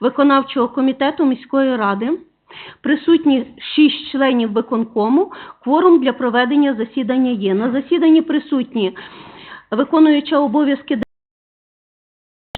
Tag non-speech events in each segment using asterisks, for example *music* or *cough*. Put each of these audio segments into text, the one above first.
виконавчого комітету міської ради. Присутні шість членів виконкому. Кворум для проведення засідання є. На засіданні присутні виконуюча обов'язки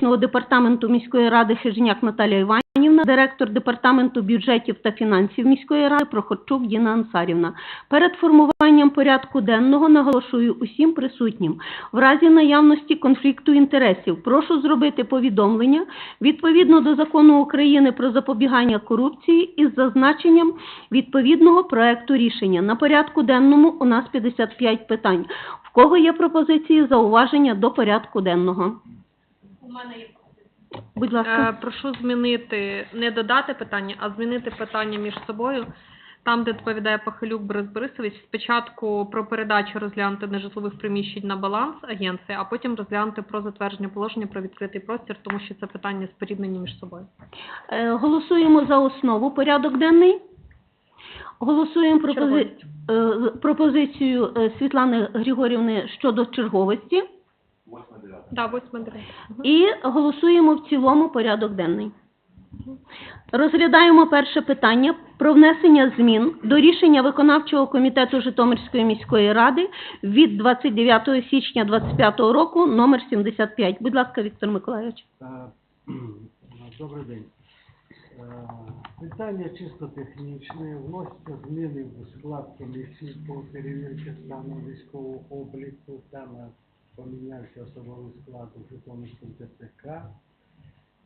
Директора департаменту міської ради Хижняк Наталія Іванівна, директор департаменту бюджетів та фінансів міської ради Прохорчук Діна Ансарівна. Перед формуванням порядку денного наголошую усім присутнім. В разі наявності конфлікту інтересів прошу зробити повідомлення відповідно до закону України про запобігання корупції із зазначенням відповідного проекту рішення. На порядку денному у нас 55 питань. В кого є пропозиції, зауваження до порядку денного? Будь ласка. Е, Прошу змінити, не додати питання, а змінити питання між собою. Там, де доповідає Пахилюк Борис Борисович, спочатку про передачу розглянути нежитлових приміщень на баланс агенції, а потім розглянути про затвердження положення про відкритий простір, тому що це питання споріднені між собою. Е, Голосуємо за основу порядок денний. Голосуємо пропози... е, пропозицію е, Світлани Григорівни щодо черговості. Да, восьме дев'яте. Мгм. І голосуємо в цілому порядок денний. Розглядаємо перше питання про внесення змін до рішення виконавчого комітету Житомирської міської ради від 29 січня 2025 року номер 75. Будь ласка, Віктор Миколайович. Е, Добрий день. Е, Питання чисто технічне. Вносяться зміни в склад комісії по перевірці стану військового обліку. Там е, помінявся особовий склад у Житомирському ТЦК.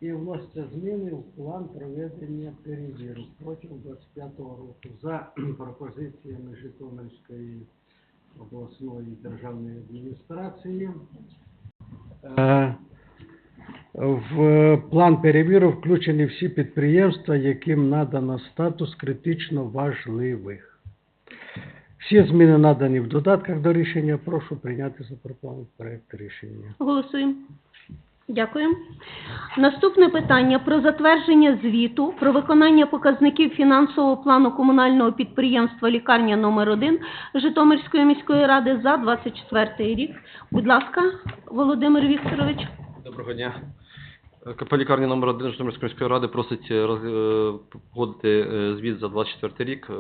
І вносяться зміни в план проведення перевірок протягом 25 року за *clears throat* пропозиціями Житомирської обласної державної адміністрації. Е, в план перевірок включені всі підприємства, яким надано статус критично важливих. Всі зміни надані в додатках до рішення. Прошу прийняти запропонований проект рішення. Голосуємо. Дякую. Наступне питання про затвердження звіту про виконання показників фінансового плану комунального підприємства лікарня номер 1 Житомирської міської ради за 24 рік. Будь ласка, Володимир Вікторович. Доброго дня. КП лікарня номер 1 Житомирської міської ради просить е, е, погодити е, звіт за 24 рік.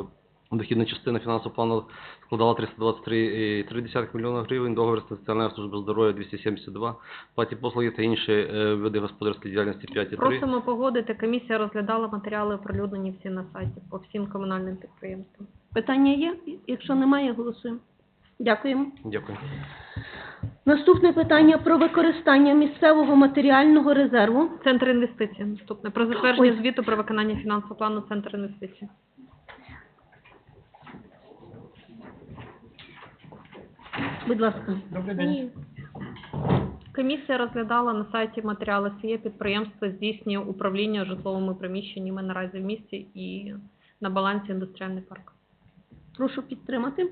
Дохідна частина фінансового плану складала 323,3 млн гривень, договір з Національної служби здоров'я 272, платі послуги та інші е, види господарської діяльності 5,3. Просимо погодити. Комісія розглядала матеріали, оприлюднені всі на сайті по всім комунальним підприємствам. Питання є? Якщо немає, голосуємо. Дякуємо. Дякую. Наступне питання про використання місцевого матеріального резерву. Центр інвестицій. Наступне. Про затвердження Ой. звіту про виконання фінансового плану Центр інвестицій. Будь ласка. Ні. Комісія розглядала на сайті матеріали СІЄ підприємство здійснює управління житловими приміщеннями наразі в місті і на балансі індустріальний парк. Прошу підтримати.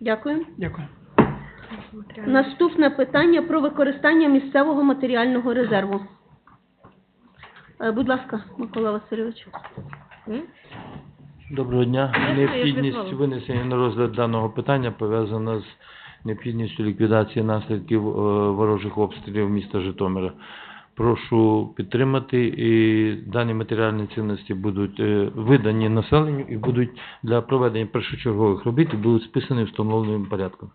Дякую. Дякую. Наступне питання про використання місцевого матеріального резерву. Е, Будь ласка, Микола Васильович. Доброго дня. Необхідність винесення на розгляд даного питання пов'язана з необхідністю ліквідації наслідків е, ворожих обстрілів міста Житомира. Прошу підтримати і дані матеріальні цінності будуть е, видані населенню і будуть для проведення першочергових робіт і будуть списані встановленим порядком.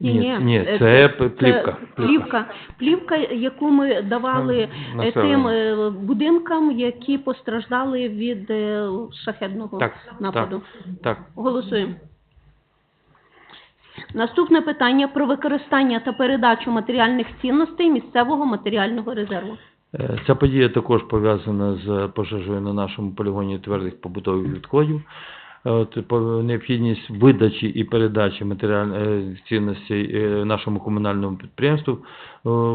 Ні, ні, е, це п- плівка, Плівка, плівка, яку ми давали Ну, е, тим е, будинкам, які постраждали від шахедного Так, нападу. Так. Голосуємо. Наступне питання про використання та передачу матеріальних цінностей місцевого матеріального резерву. Ця подія також пов'язана з пожежею на нашому полігоні твердих побутових відходів. Е, От, по- необхідність видачі і передачі матеріальних цінностей е, нашому комунальному підприємству е,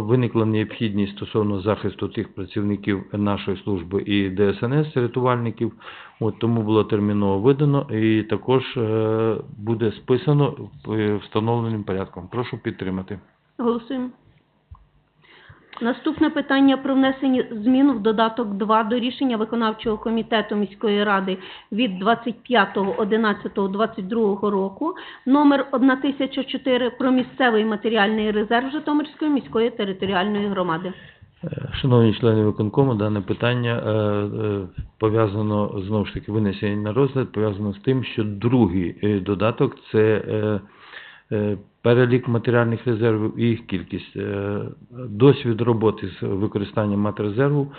виникла необхідність стосовно захисту тих працівників нашої служби і ДСНС, рятувальників. От, тому було терміново видано і також е, буде списано е, встановленим порядком. Прошу підтримати. Голосуємо. Наступне питання про внесення змін в додаток 2 до рішення виконавчого комітету міської ради від 25.11.22 року номер 1004 про місцевий матеріальний резерв Житомирської міської територіальної громади. Е, Шановні члени виконкому, дане питання е, е, пов'язано знову ж таки винесення на розгляд, пов'язано з тим, що другий додаток це перелік матеріальних резервів і їх кількість. Е, Досвід роботи з використанням матрезерву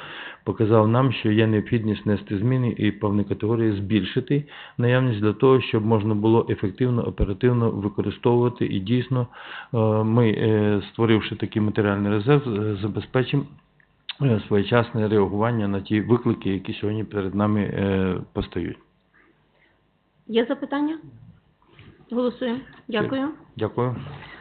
показав нам, що є необхідність внести зміни і певні категорії збільшити наявність для того, щоб можна було ефективно, оперативно використовувати і дійсно е, ми, е, створивши такий матеріальний резерв, е, забезпечимо е, своєчасне реагування на ті виклики, які сьогодні перед нами е, постають. Є запитання? Голосуємо. Дякую. Дякую.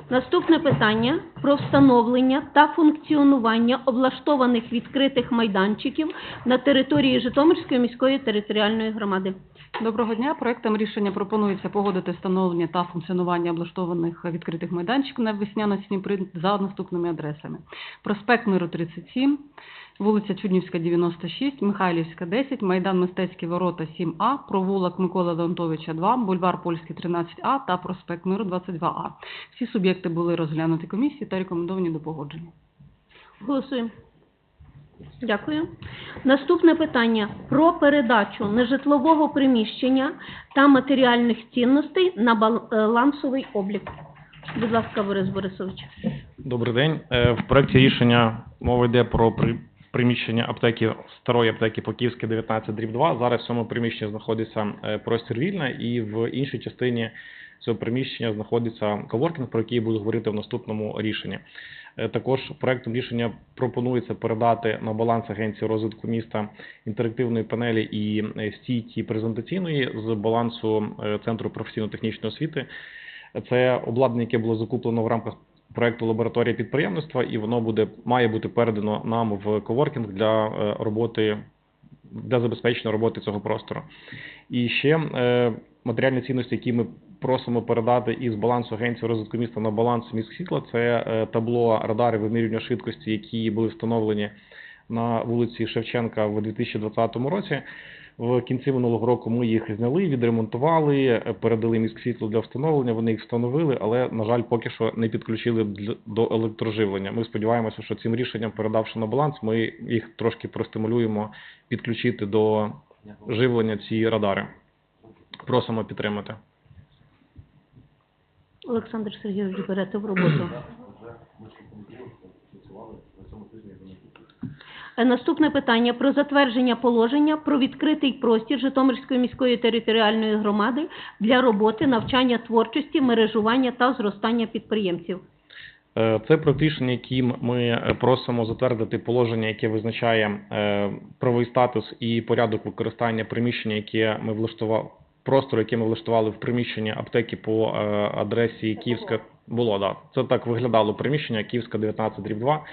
Наступне питання про встановлення та функціонування облаштованих відкритих майданчиків на території Житомирської міської територіальної громади. Доброго дня. Проектом рішення пропонується погодити встановлення та функціонування облаштованих відкритих майданчиків на весняно-сінній за наступними адресами. Проспект Миру 37, вулиця Чуднівська, 96, Михайлівська, 10, Майдан Мистецькі ворота 7А, провулок Миколи Леонтовича 2, бульвар Польський 13А та проспект Миру 22А. Всі суб'єкти були розглянуті комісією та рекомендовані до погодження. Голосуємо. Дякую. Наступне питання про передачу нежитлового приміщення та матеріальних цінностей на балансовий облік. Будь ласка, Борис Борисович. Добрий день. Е, В проекті рішення мова йде про приміщення аптеки старої аптеки Поківське 19 дріб 2. Зараз в цьому приміщенні знаходиться е, простір вільна, і в іншій частині цього приміщення знаходиться коворкінг, про який буду говорити в наступному рішенні. Е, Також проектом рішення пропонується передати на баланс Агенції розвитку міста інтерактивної панелі і е, стійки презентаційної з балансу е, Центру професійно-технічної освіти. Це обладнання, яке було закуплено в рамках проекту лабораторія підприємництва, і воно буде має бути передано нам в коворкінг для роботи для забезпечення роботи цього простору. І ще матеріальні цінності, які ми просимо передати із балансу агенції розвитку міста на баланс міськ світла, це е, табло радари вимірювання швидкості, які були встановлені на вулиці Шевченка в 2020 році. В кінці минулого року ми їх зняли, відремонтували, е, передали міськсвітло для встановлення. Вони їх встановили, але на жаль, поки що не підключили до електроживлення. Ми сподіваємося, що цим рішенням, передавши на баланс, ми їх трошки простимулюємо підключити до живлення ці радари. Просимо підтримати. Олександр Сергійович, берете в роботу. Наступне питання про затвердження положення про відкритий простір Житомирської міської територіальної громади для роботи, навчання творчості, мережування та зростання підприємців. Е, Це проект рішення, яким ми просимо затвердити положення, яке визначає е, правовий статус і порядок використання приміщення, яке ми влаштували, простору, яке ми влаштували в приміщенні аптеки по е, адресі Київська. Було, да. Це так виглядало приміщення Київська 19 дріб 2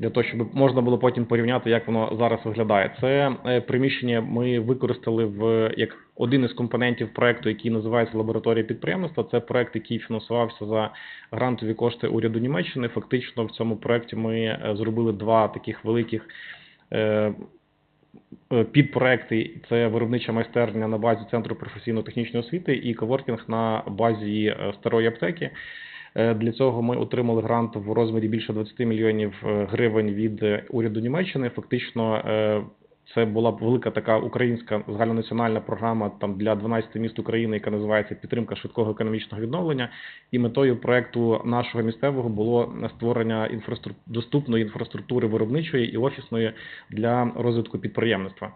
для того, щоб можна було потім порівняти, як воно зараз виглядає. Це е, приміщення ми використали в як один із компонентів проекту, який називається лабораторія підприємництва. Це проект, який фінансувався за грантові кошти уряду Німеччини. Фактично в цьому проекті ми е, зробили два таких великих. Е, Підпроекти це виробнича майстерня на базі Центру професійно-технічної освіти і коворкінг на базі е, старої аптеки. Е, Для цього ми отримали грант в розмірі більше 20 мільйонів гривень від уряду Німеччини. Фактично, це була велика така українська загальнонаціональна програма там для 12 міст України, яка називається Підтримка швидкого економічного відновлення. І метою проекту нашого місцевого було створення інфраструк... доступної інфраструктури виробничої і офісної для розвитку підприємництва.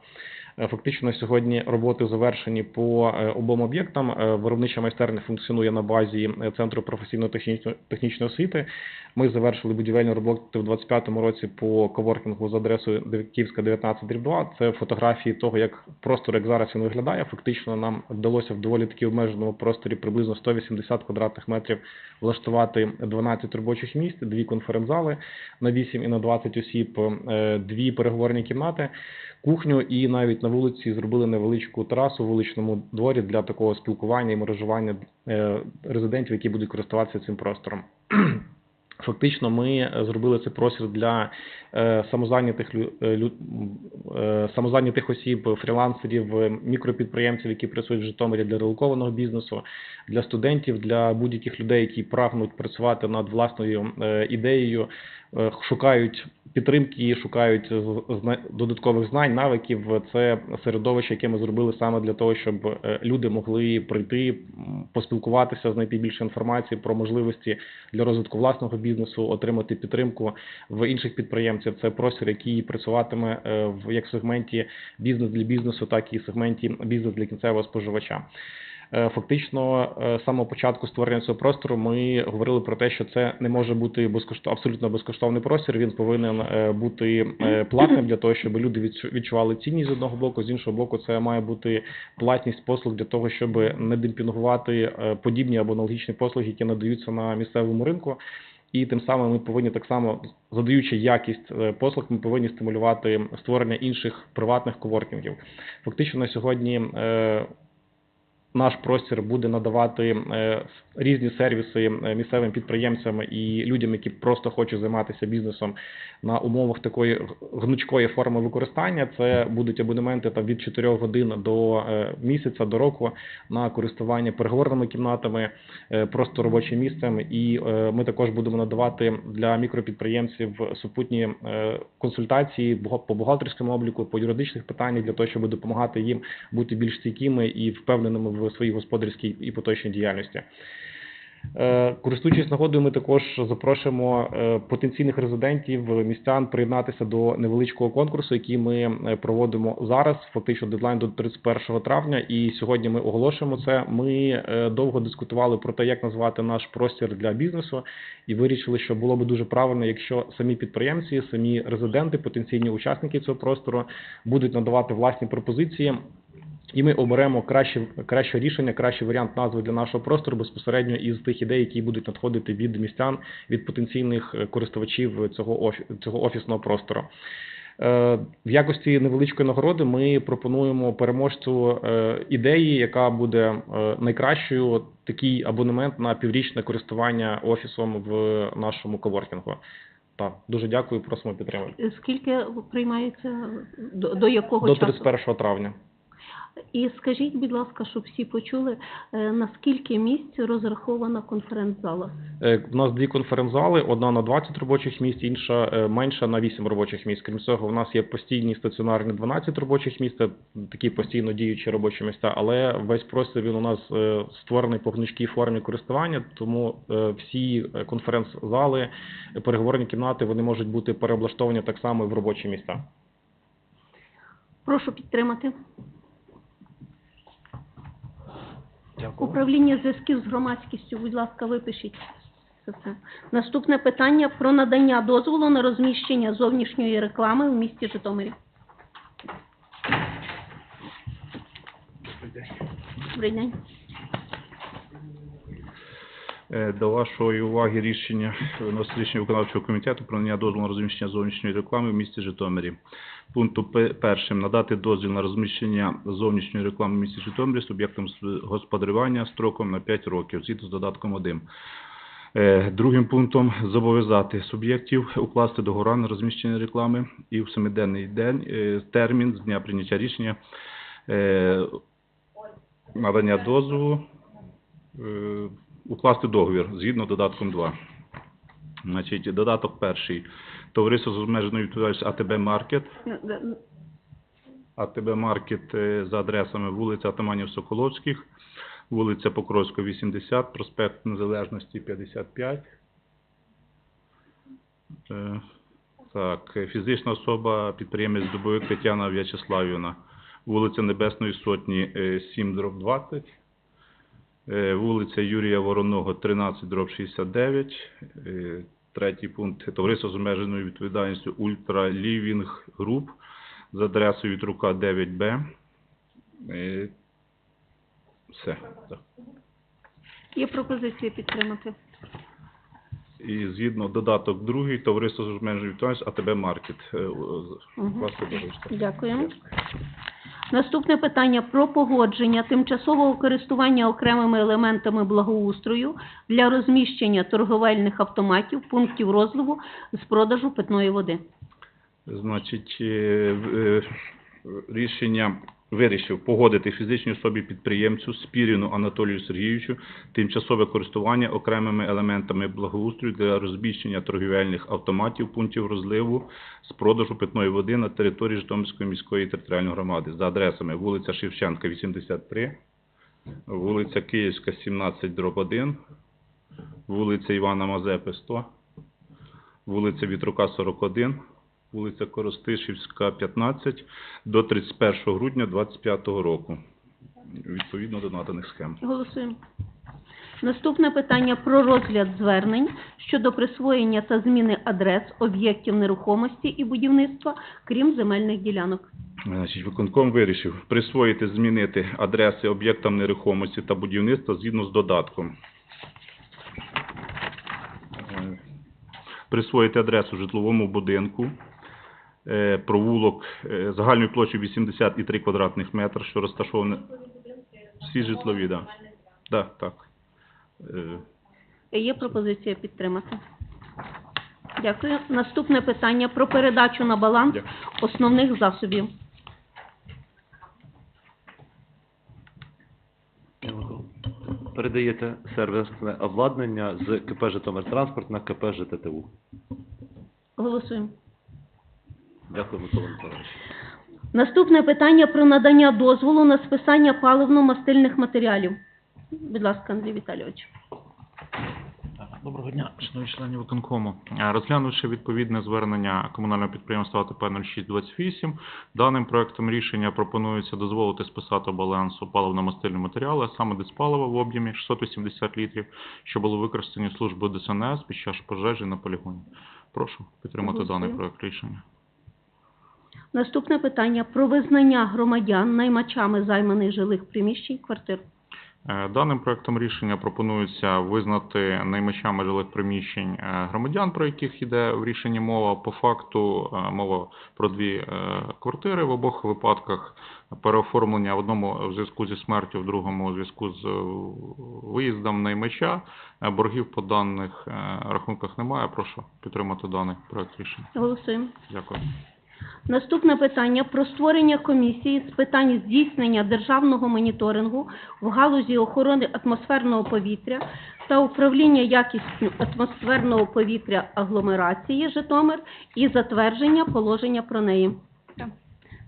Е, Фактично сьогодні роботи завершені по е, обом об'єктам. Е, Виробнича майстерня функціонує на базі Центру професійно-технічної технічної освіти. Ми завершили будівельні роботи в 2025 році по коворкінгу з адресою Київська 19 2 Це фотографії того, як простор, як зараз він виглядає. Фактично нам вдалося в доволі таки обмеженому просторі приблизно 180 квадратних метрів влаштувати 12 робочих місць, дві конференц-зали на 8 і на 20 осіб, дві переговорні кімнати кухню і навіть на вулиці зробили невеличку терасу в вуличному дворі для такого спілкування і мережування е, резидентів, які будуть користуватися цим простором. *clears throat* Фактично, ми е, зробили цей простір для е, самозайнятих е, самозайнятих осіб, фрілансерів, мікропідприємців, які працюють в Житомирі для релокованого бізнесу, для студентів, для будь-яких людей, які прагнуть працювати над власною ідеєю. шукають підтримки, шукають додаткових знань, навиків. Це середовище, яке ми зробили саме для того, щоб люди могли прийти, поспілкуватися, знайти більше інформації про можливості для розвитку власного бізнесу, отримати підтримку в інших підприємців. Це простір, який працюватиме е, в як в сегменті бізнес для бізнесу, так і в сегменті бізнес для кінцевого споживача. Е, Фактично, е, з самого початку створення цього простору ми говорили про те, що це не може бути безкоштов... абсолютно безкоштовний простір. Він повинен бути платним для того, щоб люди відчували цінність з одного боку, з іншого боку, це має бути платність послуг для того, щоб не демпінгувати подібні або аналогічні послуги, які надаються на місцевому ринку. І тим самим ми повинні так само, задаючи якість е, послуг, ми повинні стимулювати створення інших приватних коворкінгів. Фактично на сьогодні е, наш простір буде надавати е, різні сервіси е, місцевим підприємцям і людям, які просто хочуть займатися бізнесом на умовах такої гнучкої форми використання. Це будуть абонементи там від 4 годин до е, місяця до року на користування переговорними кімнатами, просто робочим місцем. І ми також будемо надавати для мікропідприємців супутні консультації по бухгалтерському обліку, по юридичних питаннях для того, щоб допомагати їм бути більш стійкими і впевненими в своїй господарській і поточній діяльності. Е, Користуючись нагодою, ми також запрошуємо е, потенційних резидентів, містян приєднатися до невеличкого конкурсу, який ми е, проводимо зараз. Фактично дедлайн до 31 травня. І сьогодні ми оголошуємо це. Ми е, довго дискутували про те, як назвати наш простір для бізнесу, і вирішили, що було би дуже правильно, якщо самі підприємці, самі резиденти, потенційні учасники цього простору будуть надавати власні пропозиції. І ми оберемо краще, краще рішення, кращий варіант назви для нашого простору безпосередньо із тих ідей, які будуть надходити від містян, від потенційних е, користувачів цього офі, цього офісного простору. Е, В якості невеличкої нагороди ми пропонуємо переможцю е, ідеї, яка буде найкращою такий абонемент на піврічне користування офісом в нашому коворкінгу. Так, дуже дякую, просимо підтримати. Скільки приймається до, до якого До часу? 31 травня. І скажіть, будь ласка, щоб всі почули, е, на скільки місць розрахована конференц-зала? Е, У нас дві конференц-зали, одна на 20 робочих місць, інша е, менша на 8 робочих місць. Крім цього, у нас є постійні стаціонарні 12 робочих місць, такі постійно діючі робочі місця, але весь простір він у нас е, створений по гнучкій формі користування, тому е, всі е, конференц-зали, е, переговорні кімнати, вони можуть бути переоблаштовані так само в робочі місця. Прошу підтримати. Управління зв'язків з громадськістю, будь ласка, випишіть це все. Наступне питання про надання дозволу на розміщення зовнішньої реклами в місті Житомирі. Добрий день. Е, До вашої уваги рішення рішення виконавчого комітету про надання дозволу на розміщення зовнішньої реклами в місті Житомирі. Пункту першим надати дозвіл на розміщення зовнішньої реклами в місті Житомирі з- господарювання строком на 5 років, згідно з додатком 1. Е, Другим пунктом зобов'язати суб'єктів укласти договора на розміщення реклами і в семиденний день е, термін з дня прийняття рішення надання дозволу укласти договір згідно додатком 2. Значить, додаток перший. Товариство з обмеженою відповідальністю АТБ Маркет. АТБ Маркет е, за адресами вулиця Атаманів Соколовських, вулиця Покровська, 80, проспект Незалежності, 55. Е, Так, е, фізична особа, підприємець Дубовик Тетяна В'ячеславівна, вулиця Небесної Сотні, е, 7, дроб 20. Е, Вулиця Юрія Вороного, 13, дроб 69. Е, Третій пункт. Товариство з обмеженою відповідальністю Ультра Лівінг Груп з адресою від рука 9Б. Е, Все. Так. Є пропозиція підтримати. І згідно додаток другий, товариство з обмеженою відповідальністю АТБ Маркет. З- Мгм. Наступне питання про погодження тимчасового користування окремими елементами благоустрою для розміщення торговельних автоматів, пунктів розливу з продажу питної води. Значить, е, е, рішення вирішив погодити фізичній особі підприємцю Спіріну Анатолію Сергійовичу тимчасове користування окремими елементами благоустрою для розміщення торгівельних автоматів пунктів розливу з продажу питної води на території Житомирської міської територіальної громади. За адресами вулиця Шевченка, 83, вулиця Київська, 17, дроб 1, вулиця Івана Мазепи, 100, вулиця Вітрука, 41, вулиця Коростишівська, 15, до 31 грудня 2025 року, відповідно до наданих схем. Голосуємо. Наступне питання про розгляд звернень щодо присвоєння та зміни адрес об'єктів нерухомості і будівництва, крім земельних ділянок. Значить, виконком вирішив присвоїти, змінити адреси об'єктам нерухомості та будівництва згідно з додатком. Е, Присвоїти адресу житловому будинку, провулок е, загальною площею 83 квадратних метри, що розташований... Всі житлові. Да. Да, так. Е, Є пропозиція підтримати. Дякую. Наступне питання про передачу на баланс Дякую. основних засобів. Передаєте сервісне обладнання з КП «Житомиртранспорт» на КП «ЖТТУ». Голосуємо. Дякую, Микола Миколаївич. Наступне питання про надання дозволу на списання паливно-мастильних матеріалів. Будь ласка, Андрій Віталійович. Доброго дня, шановні члени виконкому. Е, Розглянувши відповідне звернення комунального підприємства АТП 0628, даним проектом рішення пропонується дозволити списати балансу паливно-мастильні матеріали, а саме диспалива в об'ємі 680 літрів, що були використані службою ДСНС під час пожежі на полігоні. Прошу підтримати даний проект рішення. Наступне питання про визнання громадян наймачами займаних жилих приміщень квартир. Е, Даним проектом рішення пропонується визнати наймачами жилих приміщень е, громадян, про яких йде в рішенні мова. По факту е, мова про дві квартири в обох випадках. Переоформлення в одному в зв'язку зі смертю, в другому у зв'язку з виїздом наймача. Боргів по даних рахунках немає. Прошу підтримати даний проект рішення. Голосуємо. Дякую. Наступне питання про створення комісії з питань здійснення державного моніторингу в галузі охорони атмосферного повітря та управління якістю атмосферного повітря агломерації Житомир і затвердження положення про неї.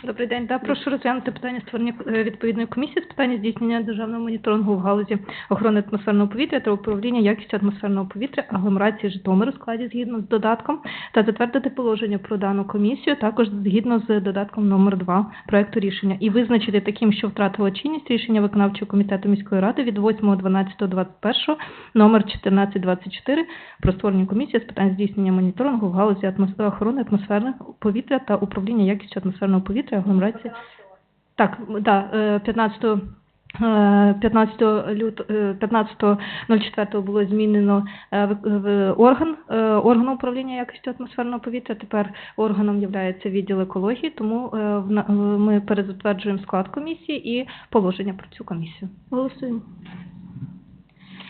Добрий день. Да, прошу розглянути питання створення е, відповідної комісії з питання здійснення державного моніторингу в галузі охорони атмосферного повітря та управління якістю атмосферного повітря агломерації Житомир у складі згідно з додатком та затвердити положення про дану комісію також згідно з додатком номер 2 проекту рішення і визначити таким, що втратило чинність рішення виконавчого комітету міської ради від 8.12.21 номер 1424 про створення комісії з питань здійснення моніторингу в галузі атмос- охорони атмосферного повітря та управління якістю атмосферного повітря агломерації. Так, да, е, 15 е, 15 лют, е, 15.04 було змінено е, в- в орган, орган управління якістю атмосферного повітря. Тепер органом є відділ екології, тому ми перезатверджуємо склад комісії і положення про цю комісію. Голосуємо.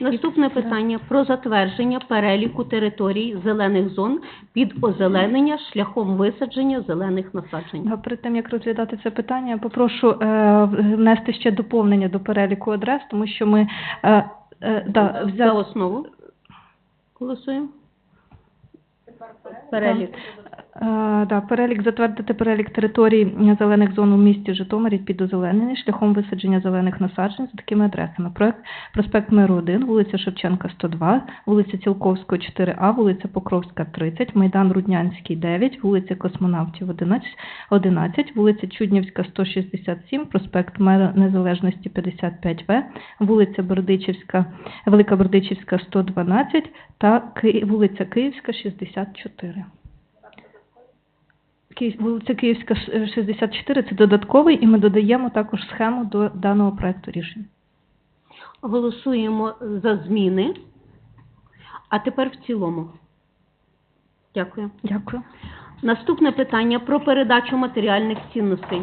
Наступне питання про затвердження переліку територій зелених зон під озеленення шляхом висадження зелених насаджень. Перед тим як розглядати це питання, попрошу е, внести ще доповнення до переліку адрес, тому що ми е, е, да, За взяли основу. Голосуємо. Перелік. Е, да, перелік затвердити перелік територій зелених зон у місті Житомирі під озеленення шляхом висадження зелених насаджень за такими адресами. Проект проспект Миру 1, вулиця Шевченка 102, вулиця Цілковського 4А, вулиця Покровська 30, Майдан Руднянський 9, вулиця Космонавтів 11, 11, вулиця Чуднівська 167, проспект Мера Незалежності 55В, вулиця Бердичівська, Велика Бердичівська 112 та вулиця Київська 64. Ки- Вулиця Київська ш- 64 – це додатковий, і ми додаємо також схему до даного проекту рішення. Голосуємо за зміни. А тепер в цілому. Дякую. Дякую. Наступне питання про передачу матеріальних цінностей.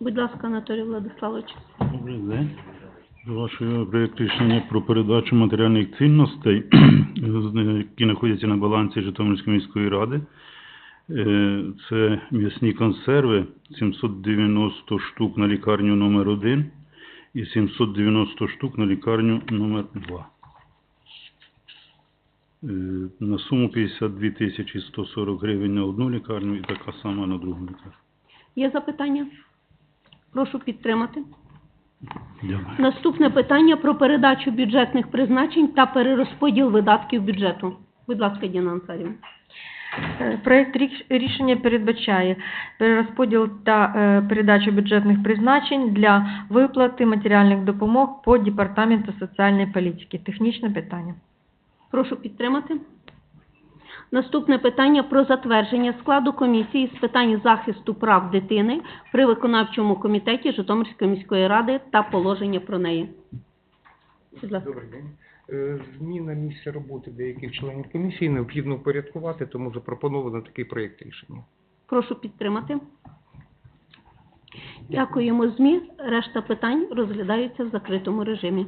Будь ласка, Анатолій Владиславович. Добрий день. До вашого проєкту рішення про передачу матеріальних цінностей, які знаходяться на балансі Житомирської міської ради. Е, Це м'ясні консерви 790 штук на лікарню номер 1 і 790 штук на лікарню номер 2. Е, На суму 52 тисячі 140 гривень на одну лікарню і така сама на другу лікарню. Є запитання? Прошу підтримати. Дякую. Наступне питання про передачу бюджетних призначень та перерозподіл видатків бюджету. Будь ласка, Діна Ансарівна. Е, Проект ріш- рішення передбачає перерозподіл та е, передачу бюджетних призначень для виплати матеріальних допомог по Департаменту соціальної політики. Технічне питання. Прошу підтримати. Наступне питання про затвердження складу комісії з питань захисту прав дитини при виконавчому комітеті Житомирської міської ради та положення про неї. Добрий день. Е, Зміна місця роботи деяких членів комісії необхідно упорядкувати, тому запропоновано такий проєкт рішення. Прошу підтримати. Дякуємо ЗМІ. Решта питань розглядаються в закритому режимі.